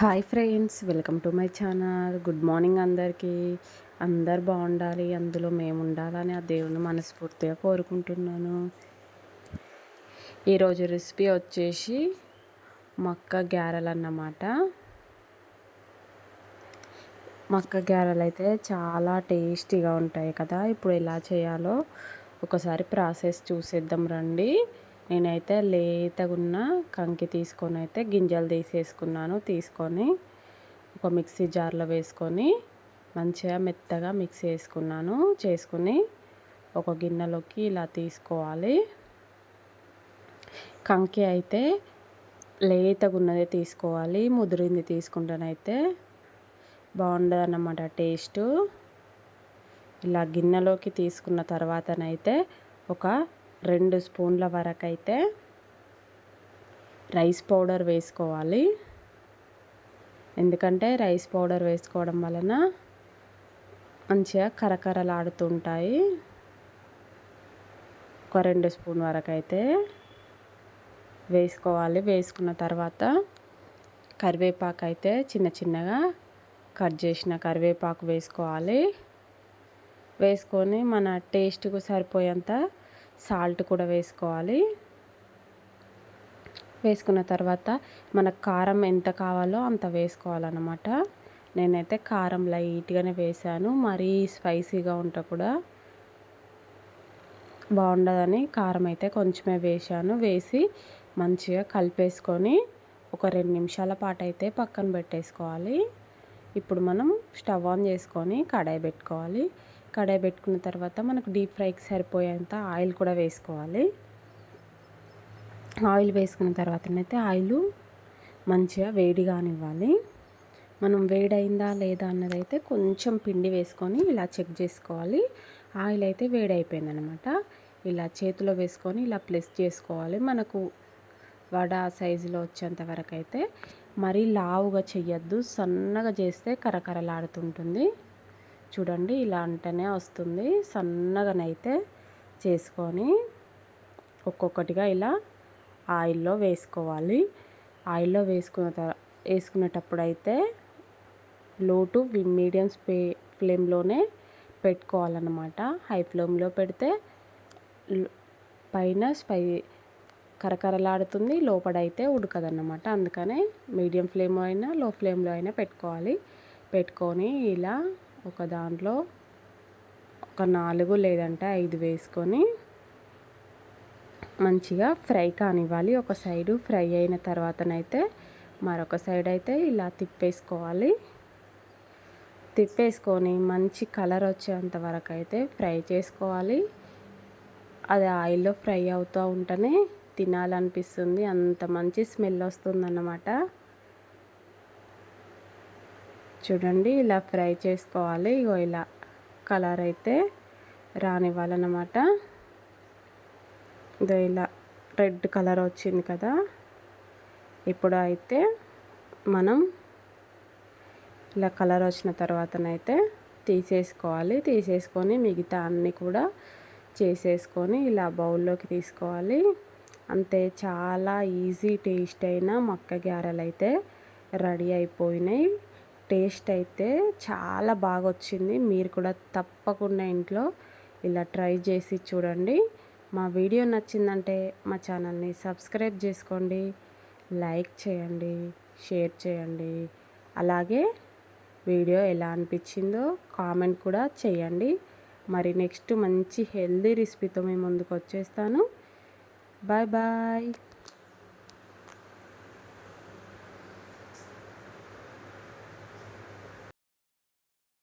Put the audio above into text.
Hi friends welcome to my channel. Good morning అందరికీ. అందరు బాగుండాలి అందులో మేము ఉండాలని ఆ దేవుని మనస్ఫూర్తిగా కోరుకుంటున్నాను. ఈరోజు రెసిపీ వచ్చేసి మక్క గ్యారెలు అన్నమాట మక్క గ్యారెలు అయితే చాలా టేస్టీగా ఉంటాయి కదా. ఇప్పుడు ఎలా చేయాలో ఒకసారి ప్రాసెస్ చూసేద్దాం రండి. నేనైతే లేతగున్న కంకి తీసుకొని అయితే గింజలు తీసేసుకున్నాను. తీసుకొని ఒక మిక్సీ జార్లో వేసుకొని మంచిగా మెత్తగా మిక్స్ వేసుకున్నాను చేసుకుని ఒక గిన్నెలోకి ఇలా తీసుకోవాలి. కంకి అయితే లేతగున్నదే తీసుకోవాలి. ముదిరింది తీసుకుంటేనైతే బాగుండదు అన్నమాట టేస్ట్. ఇలా గిన్నెలోకి తీసుకున్న తర్వాతనైతే ఒక రెండు స్పూన్ల వరకు అయితే రైస్ పౌడర్ వేసుకోవాలి. ఎందుకంటే రైస్ పౌడర్ వేసుకోవడం వలన మంచిగా కరకరలాడుతుంటాయి. ఒక రెండు స్పూన్ వరకు అయితే వేసుకోవాలి. వేసుకున్న తర్వాత కరివేపాకు అయితే చిన్న చిన్నగా కట్ చేసిన కరివేపాకు వేసుకోవాలి. వేసుకొని మన టేస్ట్కు సరిపోయేంత సాల్ట్ కూడా వేసుకోవాలి. వేసుకున్న తర్వాత మనకు కారం ఎంత కావాలో అంత వేసుకోవాలన్నమాట. నేనైతే కారం లైట్గానే వేసాను. మరీ స్పైసీగా ఉంటా కూడా బాగుండదని కారం అయితే కొంచెమే వేసాను. వేసి మంచిగా కలిపేసుకొని ఒక రెండు నిమిషాల పాటు అయితే పక్కన పెట్టేసుకోవాలి. ఇప్పుడు మనం స్టవ్ ఆన్ చేసుకొని కడాయి పెట్టుకోవాలి. కడాయి పెట్టుకున్న తర్వాత మనకు డీప్ ఫ్రైకి సరిపోయేంత ఆయిల్ కూడా వేసుకోవాలి. ఆయిల్ వేసుకున్న తర్వాతనైతే ఆయిల్ మంచిగా వేడి కానివ్వాలి. మనం వేడైందా లేదా అన్నదైతే కొంచెం పిండి వేసుకొని ఇలా చెక్ చేసుకోవాలి. ఆయిల్ అయితే వేడి అయిపోయిందనమాట ఇలా చేతిలో వేసుకొని ఇలా ప్లస్ చేసుకోవాలి. మనకు వడ సైజులో వచ్చేంత వరకు అయితే మరీ లావుగా చెయ్యొద్దు. సన్నగా చేస్తే కరకరలాడుతుంటుంది. చూడండి ఇలా అంటేనే వస్తుంది. సన్నగానైతే చేసుకొని ఒక్కొక్కటిగా ఇలా ఆయిల్లో వేసుకోవాలి. ఆయిల్లో వేసుకున్న తర్వాత వేసుకునేటప్పుడు అయితే లో టు మీడియం స్పే ఫ్లేమ్లోనే పెట్టుకోవాలన్నమాట. హై ఫ్లేమ్లో పెడితే పైన స్పై కరకరలాడుతుంది లోపడైతే ఉడకదన్నమాట. అందుకనే మీడియం ఫ్లేమ్ అయినా లో ఫ్లేమ్లో అయినా పెట్టుకోవాలి. పెట్టుకొని ఇలా ఒక దాంట్లో ఒక నాలుగు లేదంటే ఐదు వేసుకొని మంచిగా ఫ్రై కానివ్వాలి. ఒక సైడు ఫ్రై అయిన తర్వాతనైతే మరొక సైడ్ అయితే ఇలా తిప్పేసుకోవాలి. తిప్పేసుకొని మంచి కలర్ వచ్చేంత వరకు అయితే ఫ్రై చేసుకోవాలి. అది ఆయిల్లో ఫ్రై అవుతూ ఉంటేనే తినాలనిపిస్తుంది. అంత మంచి స్మెల్ వస్తుందన్నమాట. చూడండి ఇలా ఫ్రై చేసుకోవాలి. ఇగో ఇలా కలర్ అయితే రానివ్వాలన్నమాట. ఇదో ఇలా రెడ్ కలర్ వచ్చింది కదా. ఇప్పుడు అయితే మనం ఇలా కలర్ వచ్చిన తర్వాతనైతే తీసేసుకోవాలి. తీసేసుకొని మిగతా అన్నీ కూడా చేసేసుకొని ఇలా బౌల్లోకి తీసుకోవాలి. అంతే చాలా ఈజీ టేస్ట్ అయిన మక్క గ్యారెలు అయితే రెడీ అయిపోయినాయి. టేస్ట్ అయితే చాలా బాగా వచ్చింది మీరు కూడా తప్పకుండా ఇంట్లో ఇలా ట్రై చేసి చూడండి. మా వీడియో నచ్చిందంటే మా ఛానల్ని సబ్స్క్రైబ్ చేసుకోండి లైక్ చేయండి షేర్ చేయండి. అలాగే వీడియో ఎలా అనిపించిందో కామెంట్ కూడా చేయండి. మరి నెక్స్ట్ మంచి హెల్దీ రెసిపీతో మేము ముందుకు వచ్చేస్తాను. Bye bye.